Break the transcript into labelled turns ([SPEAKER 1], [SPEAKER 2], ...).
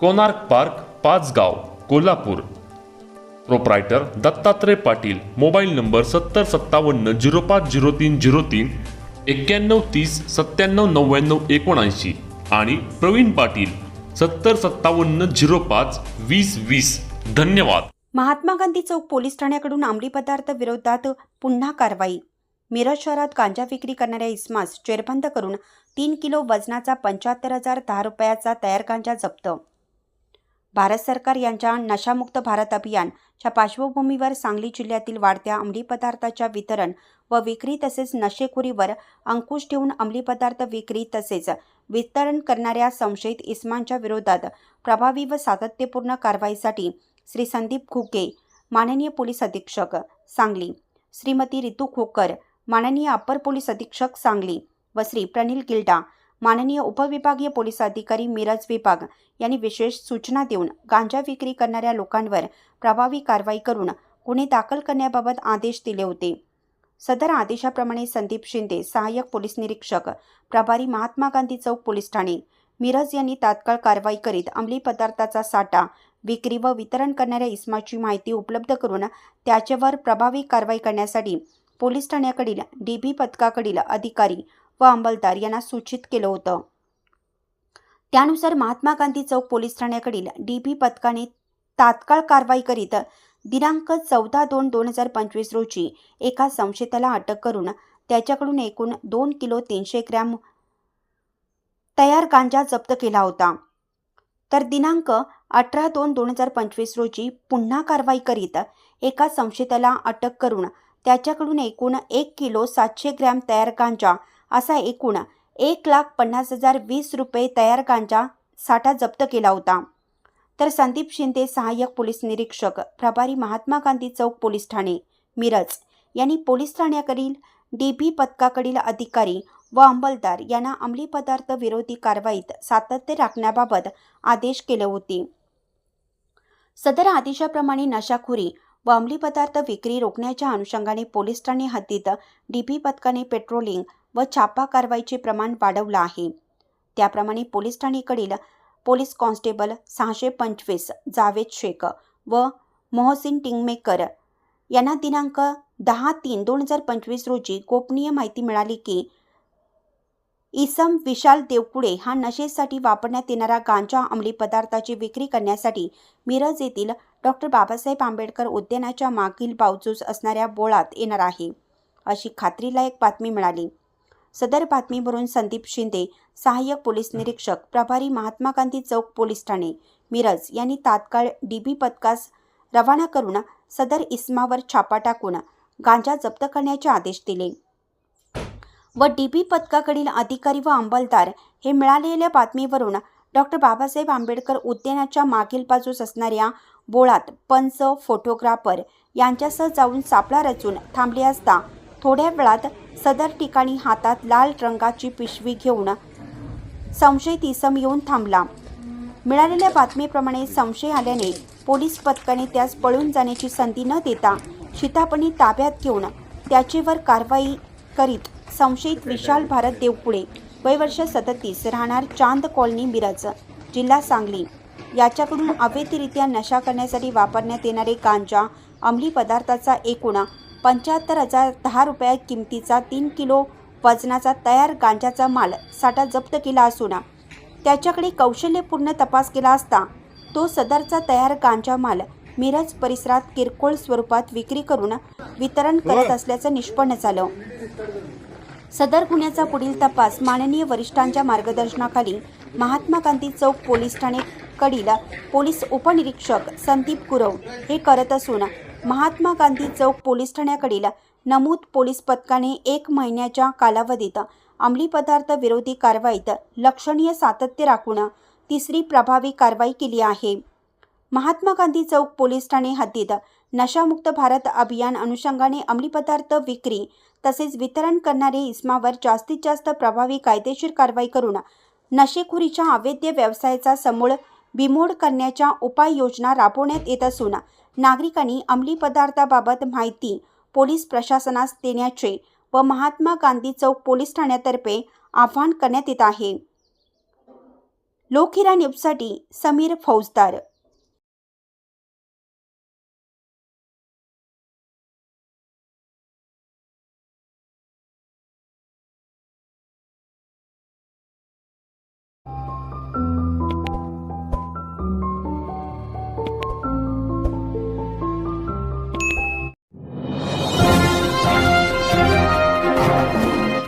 [SPEAKER 1] Konark park Pachgaon Kolhapur. Proprietor Dattatray Patil mobile number सत्तर सत्तावन्न zero पाच zero तीन झिरो तीन एक्क्याण्णव तीस सत्त्याण्णव नव्याण्णव एकोणऐंशी आणि प्रवीण पाटील सत्तर सत्तावन्न झिरो पाच वीस वीस. धन्यवाद.
[SPEAKER 2] महात्मा गांधी चौक पोलीस ठाण्याकडून अंमली पदार्थ विरोधात पुन्हा कारवाई. मिरज शहरात गांजा विक्री करणाऱ्या इस्मास चेरबंद करून तीन किलो वजनाचा पंच्याहत्तर हजार दहा रुपयाचा तयार गांजा जप्त भारत सरकार यांच्या नशामुक्त भारत अभियानच्या पार्श्वभूमीवर सांगली जिल्ह्यातील वाढत्या अंमली पदार्थाच्या वितरण व विक्री तसेच नशेखोरीवर अंकुश ठेवून अंमली पदार्थ विक्री तसेच वितरण करणाऱ्या संशयित इस्मांच्या विरोधात प्रभावी व सातत्यपूर्ण कारवाईसाठी श्री संदीप खोके माननीय पोलीस अधीक्षक सांगली श्रीमती रितू खोकर माननीय अप्पर पोलीस अधीक्षक सांगली व श्री प्रनिल गिल्डा माननीय उपविभागीय पोलीस अधिकारी मिरज विभाग यांनी विशेष सूचना देऊन गांजा विक्री करणाऱ्या लोकांवर प्रभावी कारवाई करून गुन्हे दाखल करण्याबाबत आदेश दिले होते. सदर आदेशाप्रमाणे संदीप शिंदे सहाय्यक पोलीस निरीक्षक प्रभारी महात्मा गांधी चौक पोलीस ठाणे मिरज यांनी तात्काळ कारवाई करीत अंमली पदार्थाचा साठा विक्री व वितरण करणाऱ्या इस्माची माहिती उपलब्ध करून त्याच्यावर प्रभावी कारवाई करण्यासाठी पोलीस ठाण्याकडील डी बी पथकाकडील अधिकारी व अंबलदार यांना सूचित केलं होतं. त्यानुसार महात्मा गांधी चौक पोलीस ठाण्याकडील डी बी पथकाने तात्काळ कारवाई करीत दिनांक चौदा दोन दोन हजार पंचवीस रोजी एका संशयिताला अटक करून त्याच्याकडून एकूण दोन किलो तीनशे ग्रॅम तयार गांजा जप्त केला होता. तर दिनांक अठरा दोन दोन हजार पंचवीस रोजी पुन्हा कारवाई करीत एका संशयिताला अटक करून त्याच्याकडून एकूण एक किलो सातशे ग्रॅम तयार गांजा असा एकूण एक लाख पन्नास हजार वीस रुपये तयार गांजा साठा जप्त केला होता. तर संदीप शिंदे सहाय्यक पोलीस निरीक्षक प्रभारी महात्मा गांधी चौक पोलीस ठाणे मिरज. यांनी पोलीस ठाण्याकडील डी बी पथकाकडील अधिकारी व अंमलदार यांना अंमली पदार्थ विरोधी कारवाईत सातत्य राखण्याबाबत आदेश केले होते. सदर आदेशाप्रमाणे नशाखोरी व अंमली पदार्थ विक्री रोखण्याच्या अनुषंगाने पोलीस ठाणे हद्दीत डीपी पथकाने पेट्रोलिंग व छापा कारवाईचे प्रमाण वाढवलं आहे. त्याप्रमाणे पोलीस ठाणेकडील पोलीस कॉन्स्टेबल सहाशे पंचवीस जावेद शेख व मोहसिन टिंगमेकर यांना दिनांक दहा तीन दोन हजार पंचवीस रोजी गोपनीय माहिती मिळाली की इसम विशाल देवकुळे हा नशेसाठी वापरण्यात येणारा गांजा अंमली पदार्थाची विक्री करण्यासाठी मिरज येथील डॉक्टर बाबासाहेब आंबेडकर उद्यानाच्या मागील बावजूस असणाऱ्या बोळात येणार आहे अशी खात्रीलायक बातमी मिळाली. सदर बातमीवरून संदीप शिंदे सहाय्यक पोलीस निरीक्षक प्रभारी महात्मा गांधी चौक पोलीस ठाणे मिरज यांनी तात्काळ डीबी पथकास रवाना करून सदर इस्मावर छापा टाकून गांजा जप्त करण्याचे आदेश दिले. व डी पी पथकाकडील अधिकारी व अंमलदार हे मिळालेल्या बातमीवरून डॉक्टर बाबासाहेब आंबेडकर उद्यानाच्या मागील बाजूस असणाऱ्या बोळात पंच फोटोग्राफर यांच्यासह जाऊन सापळा रचून थांबले असता थोड्या वेळात सदर ठिकाणी हातात लाल रंगाची पिशवी घेऊन संशयित इसम येऊन थांबला. मिळालेल्या बातमीप्रमाणे संशय आल्याने पोलीस पथकाने त्यास पळून जाण्याची संधी न देता शितापणी ताब्यात घेऊन त्याचेवर कारवाई करीत संशयित विशाल भारत देवपुळे वय वर्ष सदतीस राहणार चांद कॉलनी मिरज जिल्हा सांगली. याच्याकडून अवैधरित्या नशा करण्यासाठी वापरण्यात येणारे गांजा अंमली पदार्थाचा एकूण पंच्याहत्तर हजार दहा रुपया किमतीचा तीन किलो वजनाचा तयार गांजाचा माल साठा जप्त केला असून त्याच्याकडे कौशल्यपूर्ण तपास केला असता तो सदरचा तयार गांजा माल मिरज परिसरात किरकोळ स्वरूपात विक्री करून वितरण करत असल्याचं निष्पन्न झालं. सदर गुन्ह्याचा पुढील तपास माननीय वरिष्ठांच्या मार्गदर्शनाखाली महात्मा गांधी चौक पोलीस ठाणेकडील पोलीस उपनिरीक्षक संदीप गुरव हे करत असून महात्मा गांधी चौक पोलीस ठाण्याकडील नमूद पोलीस पथकाने एक महिन्याच्या कालावधीत अंमली पदार्थ विरोधी कारवाईत लक्षणीय सातत्य राखून तिसरी प्रभावी कारवाई केली आहे. महात्मा गांधी चौक पोलीस ठाणे हद्दीत नशामुक्त भारत अभियान अनुषंगाने अंमली पदार्थ विक्री तसेच वितरण करणारे इस्मावर जास्तीत जास्त प्रभावी कायदेशीर कारवाई करून नशेखोरीच्या अवैध व्यवसायाचा समूळ बिमोड करण्याच्या उपाययोजना राबवण्यात येत असून नागरिकांनी अंमली पदार्थाबाबत माहिती पोलीस प्रशासनास देण्याचे व महात्मा गांधी चौक पोलीस ठाण्यातर्फे आवाहन करण्यात येत आहे. लोकहिरा न्यूजसाठी समीर फौजदार